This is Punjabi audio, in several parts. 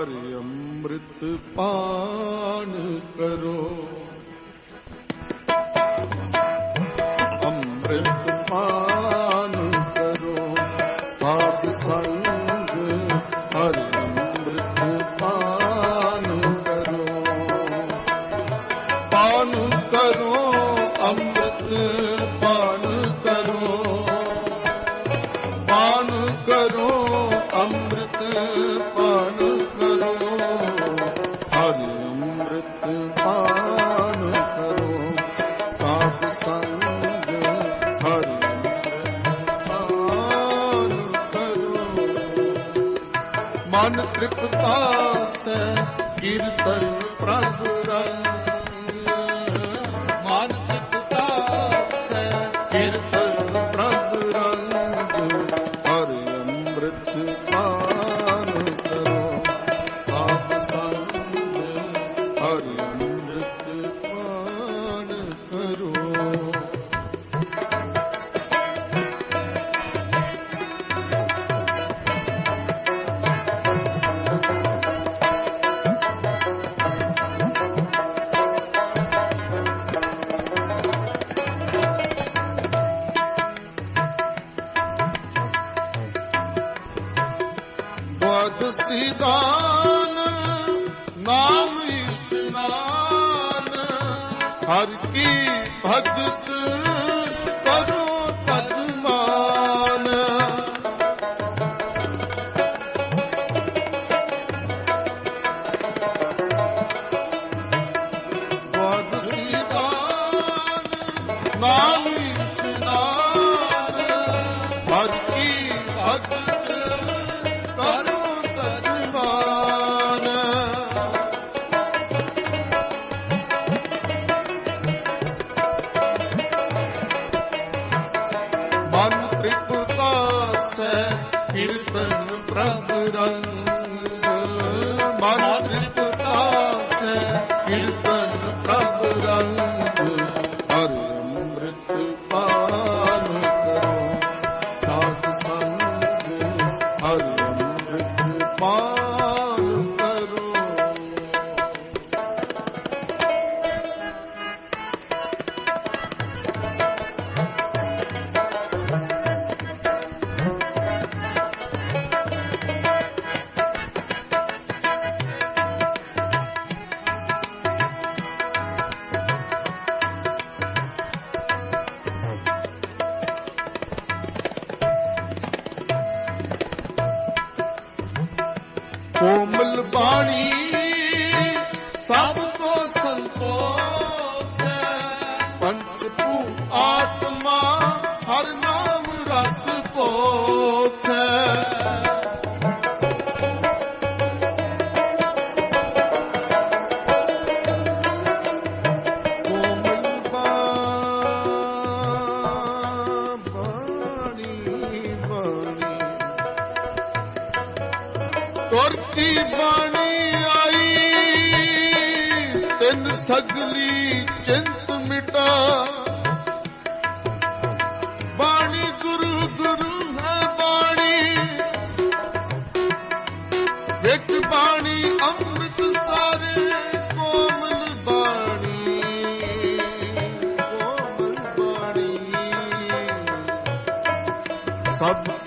ਹਰ ਅੰਮ੍ਰਿਤ ਪਾਨ ਕਰੋ। ਅੰਮ੍ਰਿਤ ਪਾਨ ਕਰੋ। ਸਾਧ ਸੰਗ ਹਰ ਅੰਮ੍ਰਿਤ ਪਾਨ ਕਰੋ। ਪਾਨ ਕਰੋ, ਅੰਮ੍ਰਿਤ ਪਾਨ ਕਰੋ। ਪਾਨ ਕਰੋ, ਅੰਮ੍ਰਿਤ ਪਾਨ ਕਰੋ। ਸਾਧ ਸੰਗ ਹਰ ਪਾਨ ਕਰੋ। ਮਨ ਤ੍ਰਿਪਤਾ ਸੈ ਕੀਰਤਨ ਪ੍ਰਭ ਰੰਗ ਦਵਾਦਸੀ ਦਾਨ ਨਾਮ ਇਸ਼ਨਾਨ ਹਰ ਕੀ ਭਗਤ ਕਰੋ ਤਜ ਮਾਨ ਦਾਨ ਨਾਮ ਪ੍ਰਭ ਰੰਗ ਬਾਣੀ ਸਭ ਸਗਲੀ ਚਿੰਤ ਮਿਟਾ। ਬਾਣੀ ਗੁਰੂ ਗੁਰੂ ਹੈ ਬਾਣੀ। ਵਿੱਚ ਬਾਣੀ, ਅੰਮ੍ਰਿਤ ਸਾਰੇ ਕੋਮਲ ਬਾਣੀ। ਕੋਮਲ ਬਾਣੀ। ਸਭ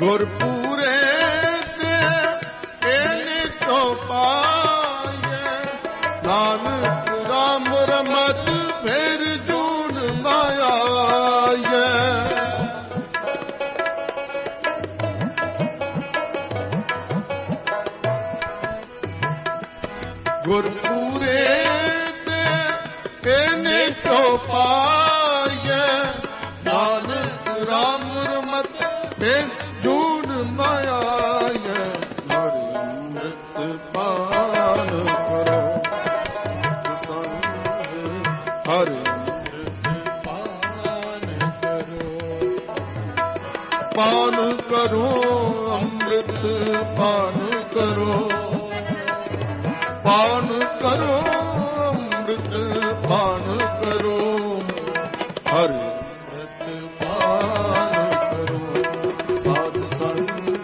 ਗੁਰਪੂਰੇ ਤੇ ਇਹਨੇ ਤੋਂ ਪਾਏ। ਨਾਨਕ ਰਾਮ ਰਮਤ ਫਿਰ ਜੂਨ ਮਾਇਆ ਗੁਰਪੂਰੇ ਤੇ ਇਹਨੇ ਤੋਂ ਪਾਏ। ਨਾਨਕ ਰਾਮ ਰਮਤ ਫਿਰ ਪਾਨ ਕਰੋ, ਅੰਮ੍ਰਿਤ ਪਾਨ ਕਰੋ। ਪਾਨ ਕਰੋ, ਅੰਮ੍ਰਿਤ ਪਾਨ ਕਰੋ। ਹਰਿ ਅੰਮ੍ਰਿਤ ਪਾਨ ਕਰੋ। ਸਾਧ ਸੰਗ,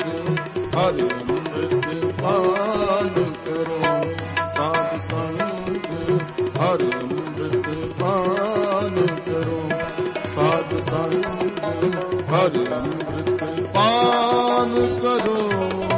ਹਰਿ ਅੰਮ੍ਰਿਤ ਪਾਨ ਕਰੋ। ਸਾਧ ਸੰਗ, ਹਰਿ ਅੰਮ੍ਰਿਤ ਪਾਨ ਕਰੋ। ਸਾਧ ਸੰਗ ਹਰਿ ਅੰਮ੍ਰਿਤ ਪਾਨ ਕਰੋ